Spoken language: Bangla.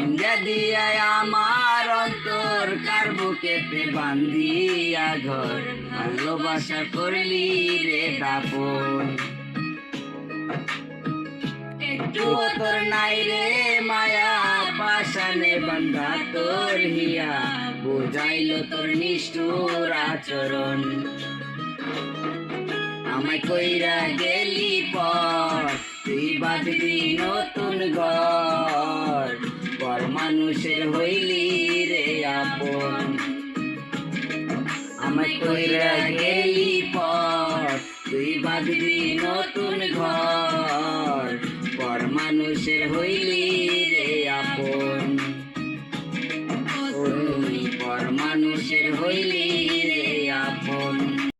দিয়া আমার অন্তর কার বুকেতে বান্ধিয়া ঘর। ভালোবাসা করলি রে দাপন। একটু তোর নাই রে মায়া পাশানে বান্ধা তোর হিয়া। বুঝাইল তোর নিষ্ঠুর আচরণ। আমায় কইরা গেলি পর তুই বাঁধবি নতুন ঘর। মানুষের হইলি রে আপন। আমায় কইরা গেলি পর তুই বাঁধবি নতুন ঘর। পর মানুষের হইলি